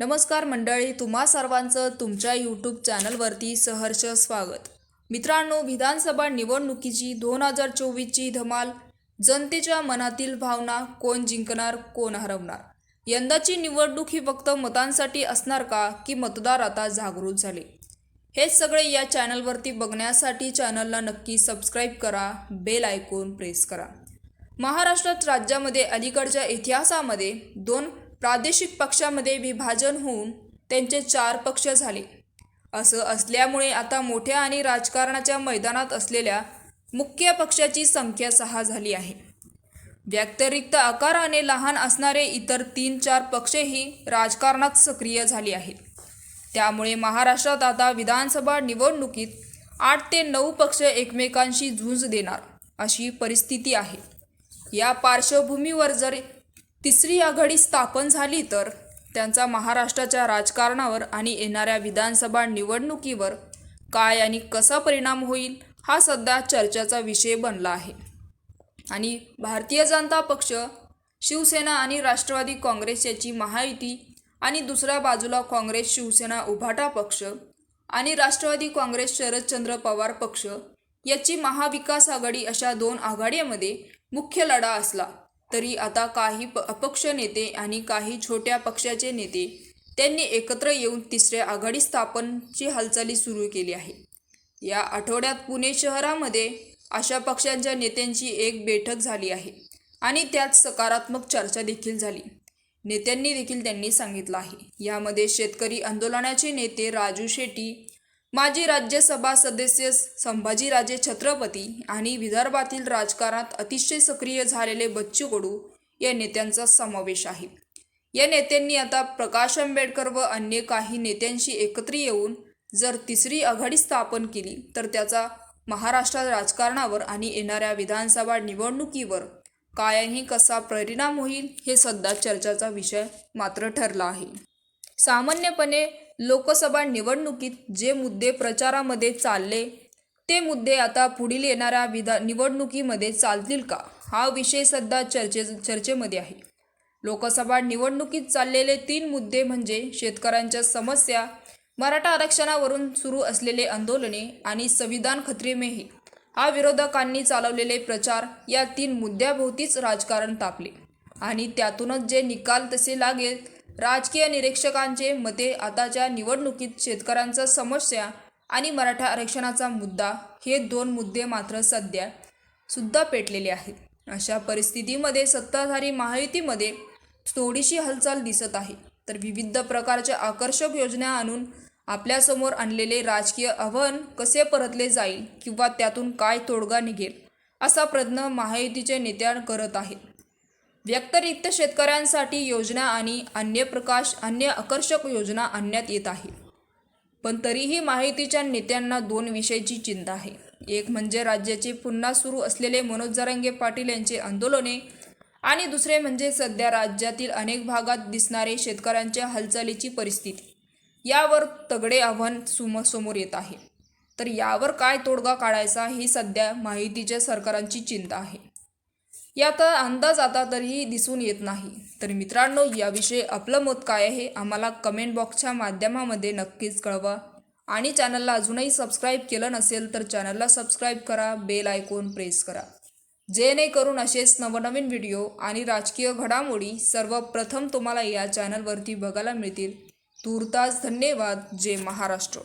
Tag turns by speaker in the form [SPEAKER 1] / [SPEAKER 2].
[SPEAKER 1] नमस्कार मंडळी तुम्हा सर्वांचं तुमच्या यूट्यूब चॅनलवरती सहर्ष स्वागत. मित्रांनो विधानसभा निवडणुकीची दोन हजार चोवीसची धमाल जनतेच्या मनातील भावना कोण जिंकणार कोण हरवणार? यंदाची निवडणूक ही फक्त मतांसाठी असणार का की मतदार आता जागृत झाले? हेच सगळे या चॅनलवरती बघण्यासाठी चॅनलला नक्की सबस्क्राईब करा बेल आयकॉन प्रेस करा. महाराष्ट्रात राज्यामध्ये अलीकडच्या इतिहासामध्ये दोन प्रादेशिक पक्षामध्ये विभाजन होऊन त्यांचे चार पक्ष झाले. असं असल्यामुळे आता मोठ्या आणि राजकारणाच्या मैदानात असलेल्या मुख्य पक्षाची संख्या सहा झाली आहे. व्यतिरिक्त आकाराने लहान असणारे इतर तीन चार पक्षही राजकारणात सक्रिय झाले आहेत. त्यामुळे महाराष्ट्रात आता विधानसभा निवडणुकीत आठ ते नऊ पक्ष एकमेकांशी झुंज देणार अशी परिस्थिती आहे. या पार्श्वभूमीवर जर तिसरी आघाडी स्थापन झाली तर त्यांचा महाराष्ट्राच्या राजकारणावर आणि येणाऱ्या विधानसभा निवडणुकीवर काय आणि कसा परिणाम होईल हा सध्या चर्चेचा विषय बनला आहे. आणि भारतीय जनता पक्ष शिवसेना आणि राष्ट्रवादी काँग्रेस याची महायुती आणि दुसऱ्या बाजूला काँग्रेस शिवसेना उभाटा पक्ष आणि राष्ट्रवादी काँग्रेस शरदचंद्र पवार पक्ष याची महाविकास आघाडी अशा दोन आघाड्यांमध्ये मुख्य लढा असला. तरी आता काही प अपक्ष नेते आणि काही छोट्या पक्षाचे नेते त्यांनी एकत्र येऊन तिसऱ्या आघाडी स्थापनची हालचाली सुरू केली आहे. या आठवड्यात पुणे शहरामध्ये अशा पक्षांच्या नेत्यांची एक बैठक झाली आहे आणि त्यात सकारात्मक चर्चा देखील झाली. नेत्यांनी देखील त्यांनी सांगितलं आहे. यामध्ये शेतकरी आंदोलनाचे नेते राजू शेट्टी माजी राज्यसभा सदस्य संभाजीराजे छत्रपती आणि विदर्भातील राजकारणात अतिशय सक्रिय झालेले बच्चू कडू या नेत्यांचा समावेश आहे. या नेत्यांनी आता प्रकाश आंबेडकर व अन्य काही नेत्यांशी एकत्र येऊन जर तिसरी आघाडी स्थापन केली तर त्याचा महाराष्ट्र राजकारणावर आणि येणाऱ्या विधानसभा निवडणुकीवर कायही कसा परिणाम होईल हे सध्या चर्चाचा विषय मात्र ठरला आहे. सामान्यपणे लोकसभा निवडणुकीत जे मुद्दे प्रचारामध्ये चालले ते मुद्दे आता पुढील येणाऱ्या विधा निवडणुकीमध्ये चालतील का? हा विषय सध्या चर्चे चर्चेमध्ये आहे. लोकसभा निवडणुकीत चाललेले तीन मुद्दे म्हणजे शेतकऱ्यांच्या समस्या मराठा आरक्षणावरून सुरू असलेले आंदोलने आणि संविधान खतरे में हा विरोधकांनी चालवलेले प्रचार या तीन मुद्द्याभोवतीच राजकारण तापले आणि त्यातूनच जे निकाल तसे लागेल राजकीय निरीक्षकांचे मते आताच्या निवडणुकीत शेतकऱ्यांचा समस्या आणि मराठा आरक्षणाचा मुद्दा हे दोन मुद्दे मात्र सध्या सुद्धा पेटलेले आहेत. अशा परिस्थितीमध्ये सत्ताधारी महायुतीमध्ये थोडीशी हालचाल दिसत आहे. तर विविध प्रकारच्या आकर्षक योजना आणून आपल्यासमोर आणलेले राजकीय आव्हान कसे परतले जाईल किंवा त्यातून काय तोडगा निघेल असा प्रयत्न महायुतीचे नेत्या करत आहेत. व्यक्तिरिक्त शेतकऱ्यांसाठी योजना आणि अन्य प्रकाश अन्य आकर्षक योजना आणण्यात येत आहे. पण तरीही माहितीच्या नेत्यांना दोन विषयाची चिंता आहे. एक म्हणजे राज्याचे पुन्हा सुरू असलेले मनोज जरांगे पाटील यांचे आंदोलने आणि दुसरे म्हणजे सध्या राज्यातील अनेक भागात दिसणारे शेतकऱ्यांच्या हालचालीची परिस्थिती. यावर तगडे आव्हान सुम समोर येत आहे. तर यावर काय तोडगा काढायचा ही सध्या माहितीच्या सरकारांची चिंता आहे. यात अंदाज आता तरीही दिसून येत नाही. तर मित्रांनो याविषयी आपलं मत काय आहे आम्हाला कमेंट बॉक्सच्या माध्यमामध्ये नक्कीच कळवा. आणि चॅनलला अजूनही सबस्क्राईब केलं नसेल तर चॅनलला सबस्क्राईब करा बेल आयकॉन प्रेस करा. जेणेकरून असेच नवनवीन व्हिडिओ आणि राजकीय घडामोडी सर्वप्रथम तुम्हाला या चॅनलवरती बघायला मिळतील. तूर्तास धन्यवाद. जय महाराष्ट्र.